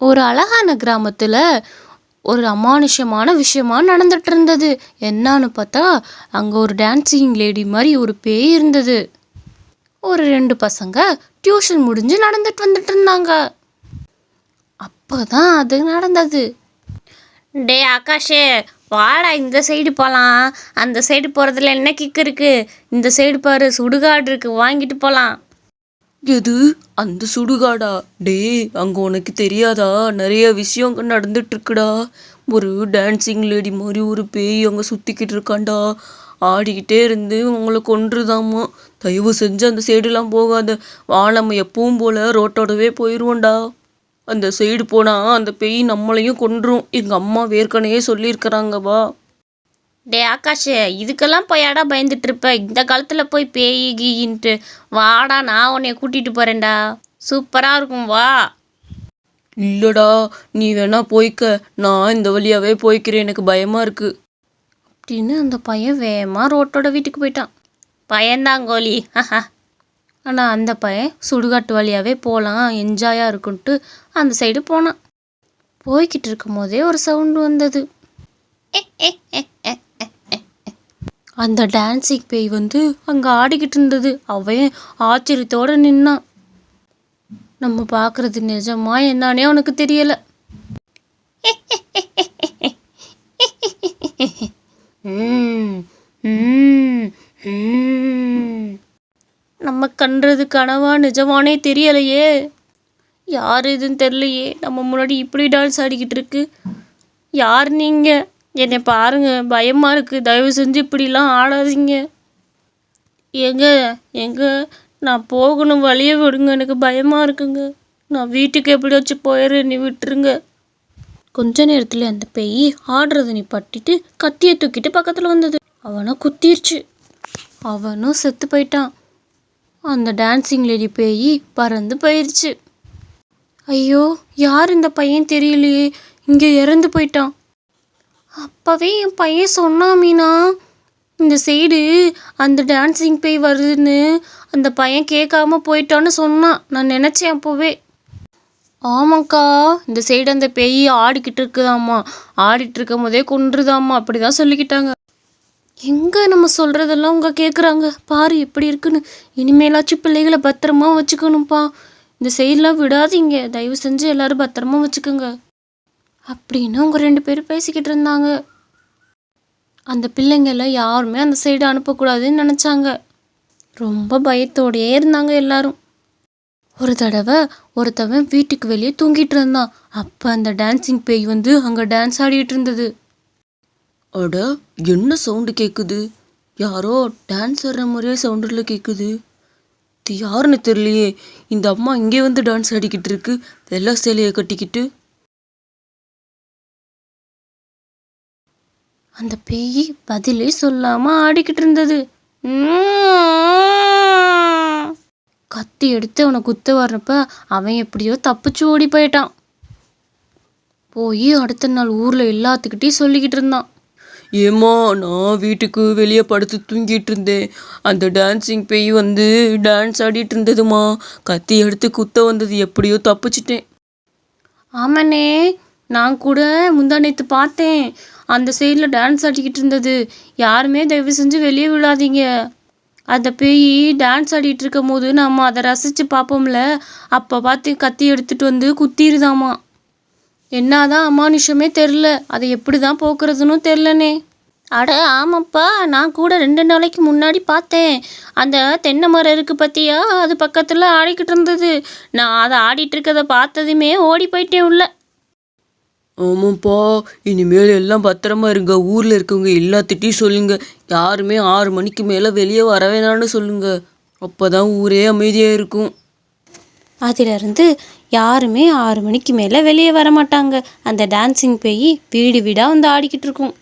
ஒரு அழகான கிராமத்தில் ஒரு அமானுஷமான விஷயமா நடந்துட்டு இருந்தது என்னன்னு பார்த்தா அங்கே ஒரு டான்சிங் லேடி மாதிரி ஒரு பேய் இருந்தது. ஒரு ரெண்டு பசங்க டியூஷன் முடிஞ்சு நடந்துட்டு வந்துட்டு இருந்தாங்க அப்பதான் அது நடந்தது. டே ஆகாஷே வாடா இந்த சைடு போகலாம் அந்த சைடு போகிறதுல என்ன கிக்கு இருக்குது இந்த சைடு பாரு சுடுகாடு இருக்குது வாங்கிட்டு போகலாம் எது? அந்த சுடுகாடா. டேய் அங்கே உனக்கு தெரியாதா? நிறைய விஷயம் அங்கே நடந்துட்டு ஒரு டான்சிங் லேடி மாதிரி ஒரு பேய் அங்கே சுற்றிக்கிட்டு இருக்காண்டா. ஆடிக்கிட்டே இருந்து உங்களை கொன்றுதாமா. தயவு செஞ்சு அந்த சைடுலாம் போகாத. வா நம்ம எப்பவும் போல ரோட்டோடவே போயிடுவோம்டா அந்த சைடு போனால் அந்த பேய் நம்மளையும் கொன்றும். எங்கள் அம்மா ஏற்கனவே சொல்லியிருக்கிறாங்கவா டே ஆகாஷ் இதுக்கெல்லாம் போயாடா பயந்துட்டு இருப்ப? இந்த காலத்தில் போய் பேய் கீயின்ட்டு வாடா நான் உன்னைய கூட்டிகிட்டு போகிறேன்டா சூப்பராக இருக்கும் வா. இல்லடா நீ வேணா போய்க்க. நான் இந்த வழியாவே போய்க்கிறேன் எனக்கு பயமா இருக்கு. அப்படின்னு அந்த பையன் வேகமாக ரோட்டோட வீட்டுக்கு போயிட்டான். பயந்தாங்கோலி ஆனால் அந்த பையன் சுடுகாட்டு வழியாகவே போகலாம் என்ஜாயாக இருக்குன்ட்டு அந்த சைடு போனான். போய்கிட்டு இருக்கும் போதே ஒரு சவுண்டு வந்தது. அந்த டான்சிங் பேய் வந்து அங்கே ஆடிக்கிட்டு இருந்தது. அவன் ஆச்சரியத்தோடு நின்னான். நம்ம பார்க்கறது நிஜமா என்னன்னே அவனுக்கு தெரியல. நம்ம கண்றது கனவா நிஜமானே தெரியலையே. யார் இதுன்னு தெரியலையே. நம்ம முன்னாடி இப்படி டான்ஸ் ஆடிக்கிட்டு இருக்கு. யார் நீங்க? என்னை பாருங்க பயமாக இருக்குது தயவு செஞ்சு இப்படிலாம் ஆடாதீங்க. எங்க எங்க நான் போகணும் வழியை விடுங்க. எனக்கு பயமாக இருக்குங்க. நான் வீட்டுக்கு எப்படியாச்சும் போயிடுறேன். நீ விட்டுருங்க. கொஞ்ச நேரத்தில் அந்த பேய் ஆடுறத நீ பட்டிட்டு கத்தியை தூக்கிட்டு பக்கத்தில் வந்தது. அவனை குத்திருச்சு. அவனும் செத்து போயிட்டான். அந்த டான்ஸிங் லேடி பேய் பறந்து போயிருச்சு. ஐயோ யார் இந்த பையன் தெரியலையே. இங்கே இறந்து போயிட்டான். அப்போவே என் பையன் சொன்னான் மீனா இந்த சைடு அந்த டான்சிங் பேய் வருதுன்னு அந்த பையன் கேட்காம போயிட்டான்னு சொன்னான் நான் நினச்சேன் அப்போவே. ஆமாக்கா இந்த சைடு அந்த பேய் ஆடிக்கிட்டு இருக்குதாம்மா ஆடிட்டு இருக்கும் போதே கொன்றுதாம்மா அப்படி தான் சொல்லிக்கிட்டாங்க. எங்கே நம்ம சொல்கிறதெல்லாம் உங்க கேட்குறாங்க பாரு எப்படி இருக்குன்னு. இனிமேலாச்சும் பிள்ளைகளை பத்திரமா வச்சுக்கணும்ப்பா. இந்த சைடெலாம் விடாதீங்க. தயவு செஞ்சு எல்லாரும் பத்திரமா வச்சுக்கோங்க. அப்படின்னு அவங்க ரெண்டு பேரும் பேசிக்கிட்டு இருந்தாங்க. அந்த பிள்ளைங்களை யாருமே அந்த சைடு அனுப்பக்கூடாதுன்னு நினச்சாங்க. ரொம்ப பயத்தோடயே இருந்தாங்க எல்லாரும். ஒரு தடவை ஒருத்தவன் வீட்டுக்கு வெளியே தூங்கிட்டு இருந்தான். அப்போ அந்த டான்சிங் பேய் வந்து அங்கே டான்ஸ் ஆடிட்டு இருந்தது. அட என்ன சவுண்டு கேட்குது யாரோ டான்ஸ் ஆடுற மாதிரியே சவுண்டில் கேட்குது யாருன்னு தெரியலையே. இந்த அம்மா இங்கே வந்து டான்ஸ் ஆடிக்கிட்டு இருக்கு. வெள்ளை சேலையை கட்டிக்கிட்டு. அந்த பேய் பதிலே சொல்லாம ஆடிக்கிட்டு இருந்தது கத்தி எடுத்து அவனை குத்த வர்றப்ப அவன் எப்படியோ தப்பிச்சு ஓடி போயிட்டான். போய் அடுத்த நாள் ஊர்ல எல்லாத்துக்கிட்டையும் சொல்லிக்கிட்டு இருந்தான். ஏம்மா நான் வீட்டுக்கு வெளியே படுத்து தூங்கிட்டு இருந்தேன். அந்த டான்சிங் பேய் வந்து டான்ஸ் ஆடிட்டு இருந்ததுமா. கத்தி எடுத்து குத்த வந்தது எப்படியோ தப்பிச்சிட்டேன். ஆமாண்ணே நான் கூட முந்தா நேற்று பார்த்தேன். அந்த சைடில் டான்ஸ் ஆடிக்கிட்டு இருந்தது. யாருமே தயவு செஞ்சு வெளியே விழாதீங்க. அந்த பேய் டான்ஸ் ஆடிட்டு இருக்கும் போது நம்ம அதை ரசித்து பார்ப்போம்ல. அப்போ பார்த்து கத்தி எடுத்துகிட்டு வந்து குத்திருதாமா. என்னதான் அமானுஷமே தெரில அதை எப்படி தான் போக்குறதுன்னு தெரிலனே அட ஆமாப்பா. நான் கூட ரெண்டு நாளைக்கு முன்னாடி பார்த்தேன். அந்த தென்னை மரம் இருக்குது பற்றியா அது பக்கத்தில் ஆடிக்கிட்டு இருந்தது. நான் அதை ஆடிட்டு இருக்கதை பார்த்ததுமே ஓடி போயிட்டேன் உள்ள. ஆமாப்பா இனிமேல் எல்லாம் பத்திரமா இருங்க. ஊரில் இருக்கவங்க எல்லாத்திட்டையும் சொல்லுங்க. யாருமே ஆறு மணிக்கு மேலே வெளியே வர வேணாம்னு அப்போ தான் ஊரே அமைதியாக இருக்கும். அதிலிருந்து யாருமே ஆறு மணிக்கு மேலே வெளியே வர மாட்டாங்க அந்த டான்சிங் பேய் வீடு வீடாக வந்து ஆடிக்கிட்டு இருக்கும்.